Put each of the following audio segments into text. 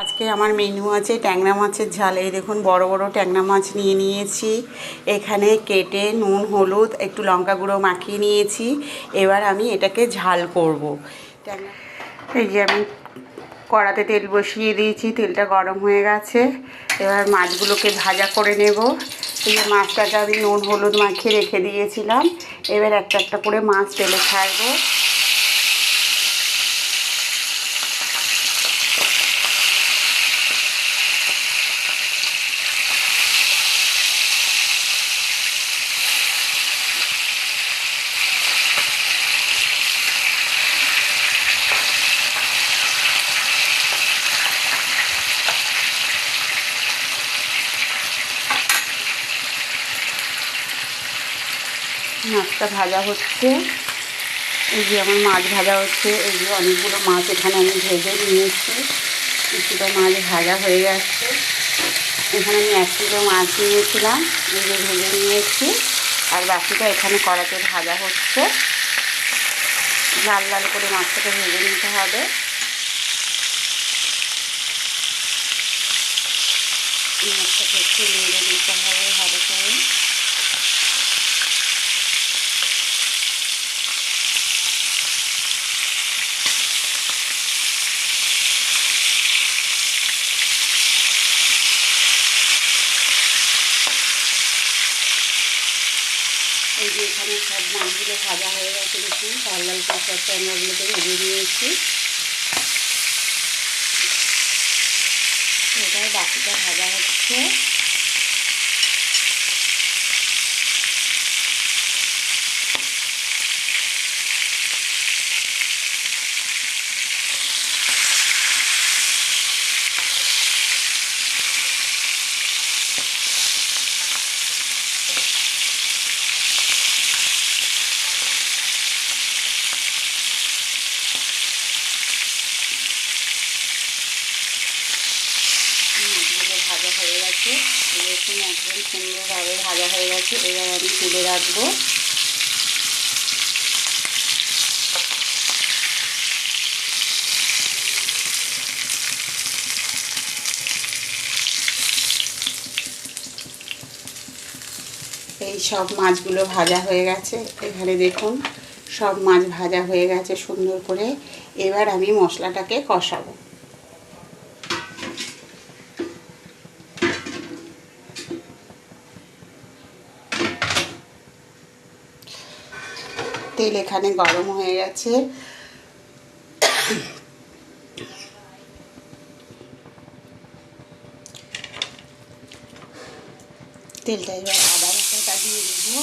আজকে আমার মেনু আছে ট্যাংরা মাছের ঝাল। এই দেখুন, বড় বড় ট্যাংরা মাছ নিয়ে নিয়েছি। এখানে কেটে নুন, হলুদ, একটু লঙ্কা গুঁড়ো মাখিয়ে নিয়েছি। এবার আমি এটাকে ঝাল করব। ট্যাংরা এই যে আমি কড়াতে তেল বসিয়ে দিয়েছি, তেলটা গরম হয়ে গেছে। এবার মাছগুলোকে ভাজা করে নেব। এই যে মাছটাকে আমি নুন, হলুদ মাখিয়ে রেখে দিয়েছিলাম। এবার একটা একটা করে মাছ তেলে ছাড়বো। মাছটা ভাজা হচ্ছে। এই যে আমার মাছ ভাজা হচ্ছে, এই যে অনেকগুলো মাছ এখানে আমি ভেজে নিয়েছি। কিছুটা মাছ ভাজা হয়ে যাচ্ছে এখানে আমি এক কিলো মাছ নিয়েছিলাম, এই যে ভেজে নিয়েছি। আর বাকিটা এখানে কড়াতে ভাজা হচ্ছে। লাল লাল করে মাছটাকে ভেজে নিতে হবে। মাছটাকে একটু নেড়ে দিতে হবে ভালো করে। দেখুন লাল লাল করে সব ট্যাংরাগুলোকে ভেজে নিয়েছি। এবার বাকিটা ভাজা হচ্ছে। দেখুন একদম সুন্দরভাবে ভাজা হয়ে গেছে। এবার আমি তুলে রাখব। এই সব মাছগুলো ভাজা হয়ে গেছে। এখানে দেখুন, সব মাছ ভাজা হয়ে গেছে সুন্দর করে। এবার আমি মশলাটাকে কষাবো। তেল এখানে গরম হয়ে গেছে। তেলটা এবার আদা বাটাটা দিয়ে দেবো।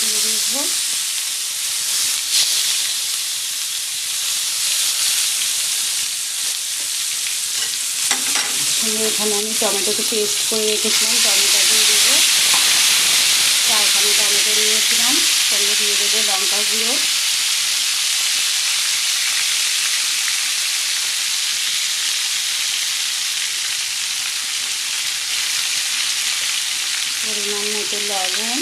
দিয়ে দেবো এখানে আমি টমেটোকে পেস্ট করে রেখেছিলাম, টমেটো দিয়ে দেবো চারখানে টমেটো নিয়েছিলাম সঙ্গে দিয়ে দেবো লঙ্কা গুঁড়ো পরিমাণ মতো লবণ,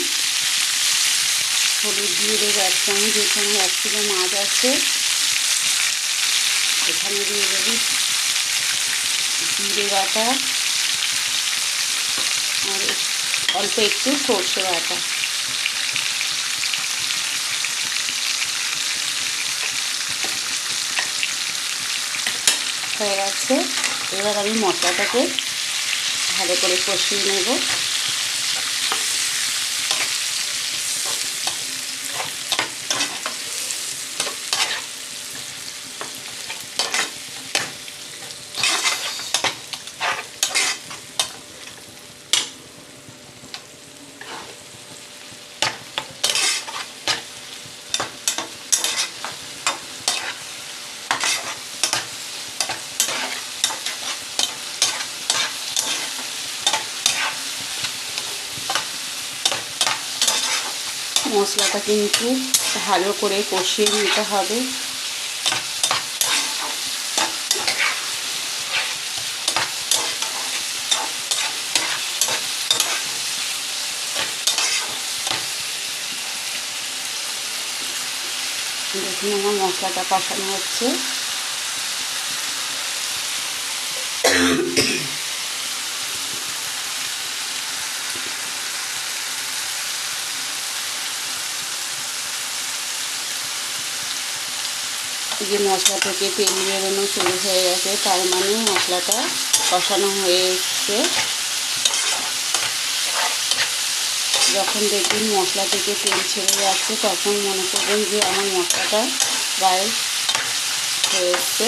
হলুদ দিয়ে দেবো এক চামচ এখানে এক কিলো মাছ আছে। এখানে দিয়ে দেবো জিরে বাটা আর অল্প একটু সর্ষে বাটা। হয়ে গেছে। এবার আমি মশলাটাকে ভালো করে কষিয়ে নেব। মশলাটা কিন্তু ভালো করে কষিয়ে নিতে হবে। দেখুন আমার মশলাটা কষানো হচ্ছে। যে মশলা থেকে তেল বেরোনো শুরু হয়ে গেছে। তার মানে মশলাটা কষানো হয়ে এসছে যখন দেখবেন মশলা থেকে তেল ছেড়ে যাচ্ছে, তখন মনে করবেন যে আমার মশলাটা বাইর হয়ে এসছে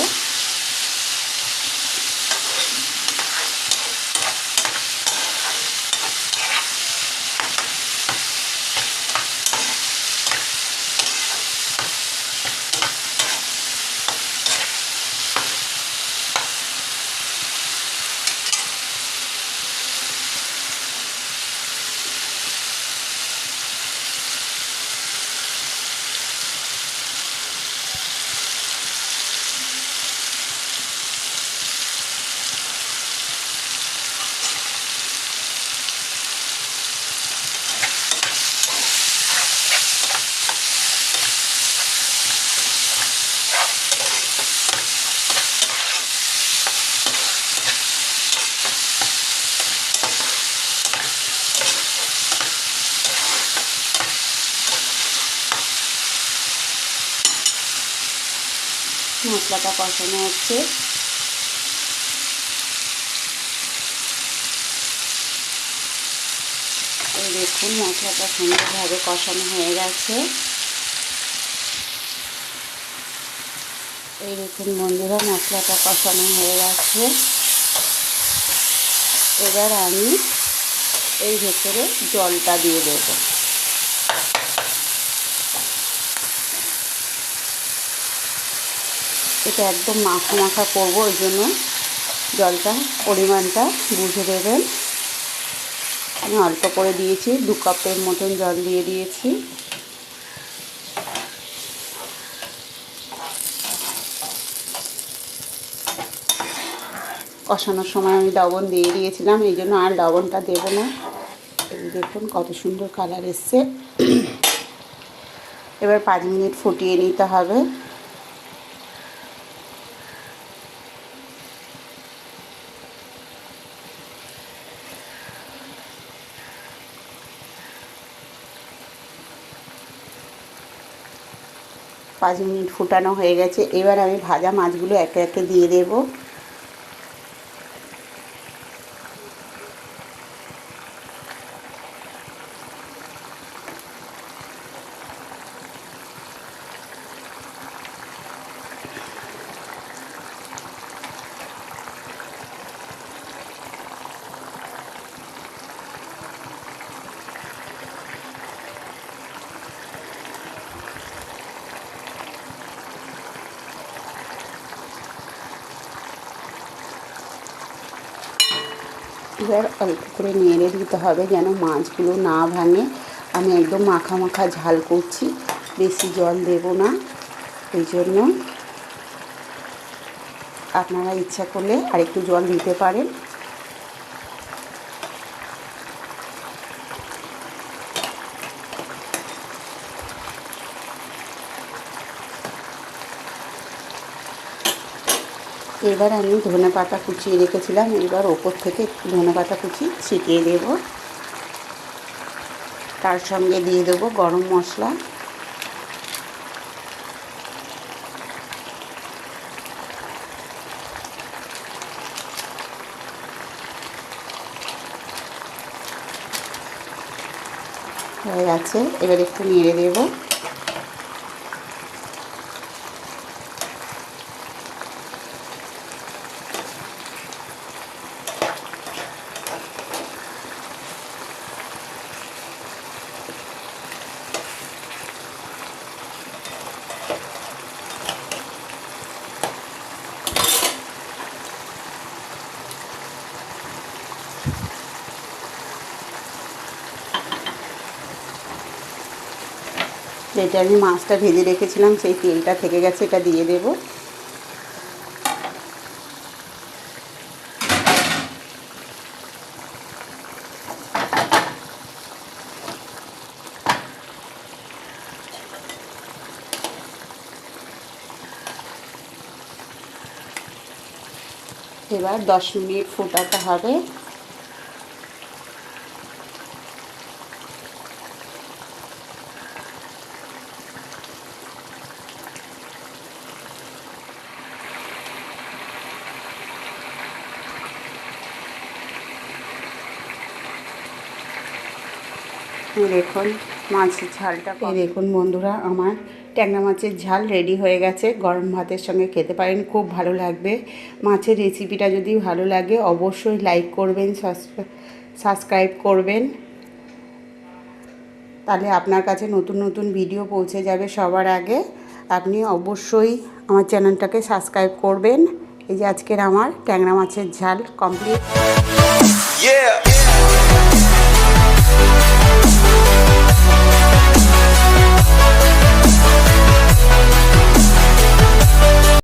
মশলাটা কষানো হচ্ছে। এই দেখুন, মশলাটা সুন্দরভাবে কষানো হয়ে গেছে। এই দেখুন বন্ধুরা, মশলাটা কষানো হয়ে গেছে। এবার আমি এই ভেতরে জলটা দিয়ে দেবো। এটা একদম মাখা মাখা করব, ওই জন্য জলটা, পরিমাণটা বুঝে দেবেন। আমি অল্প করে দিয়েছি, দু কাপের মতন জল দিয়ে দিয়েছি। কষানোর সময় আমি লবণ দিয়ে দিয়েছিলাম, এই জন্য আর লবণটা দেবো না। দেখুন কত সুন্দর কালার এসছে। এবার পাঁচ মিনিট ফুটিয়ে নিতে হবে। পাঁচ মিনিট ফুটানো হয়ে গেছে। এবার আমি ভাজা মাছগুলো একে একে দিয়ে দেব। এবার অল্প করে নেড়ে দিতে হবে যেন মাছগুলো না ভাঙে। আমি একদম মাখা মাখা ঝাল করছি, বেশি জল দেব না, এই জন্য। আপনারা ইচ্ছা করলে আরেকটু জল দিতে পারেন। এবার আমি ধনে পাতা কুচিয়ে রেখেছিলাম। এবার ওপর থেকে একটু ধনে পাতা কুচি ছিটিয়ে দেব। তার সঙ্গে দিয়ে দেবো গরম মশলা। হয়ে গেছে এবার একটু নেড়ে দেবো। যেটা আমি মাছটা ভেজে রেখেছিলাম, সেই তেলটা থেকে গেছে, এটা দিয়ে দেব। এবার দশ মিনিট ফোটাতে হবে। এই দেখুন মাছের ঝালটা এই দেখুন বন্ধুরা আমার ট্যাংরা মাছের ঝাল রেডি হয়ে গেছে। গরম ভাতের সঙ্গে খেতে পারেন খুব ভালো লাগবে। মাছের রেসিপিটা যদি ভালো লাগে অবশ্যই লাইক করবেন সাবস্ক্রাইব করবেন। তাহলে আপনার কাছে নতুন নতুন ভিডিও পৌঁছে যাবে সবার আগে। আপনি অবশ্যই আমার চ্যানেলটাকে সাবস্ক্রাইব করবেন। এই যে আজকের আমার ট্যাংরা মাছের ঝাল কমপ্লিট.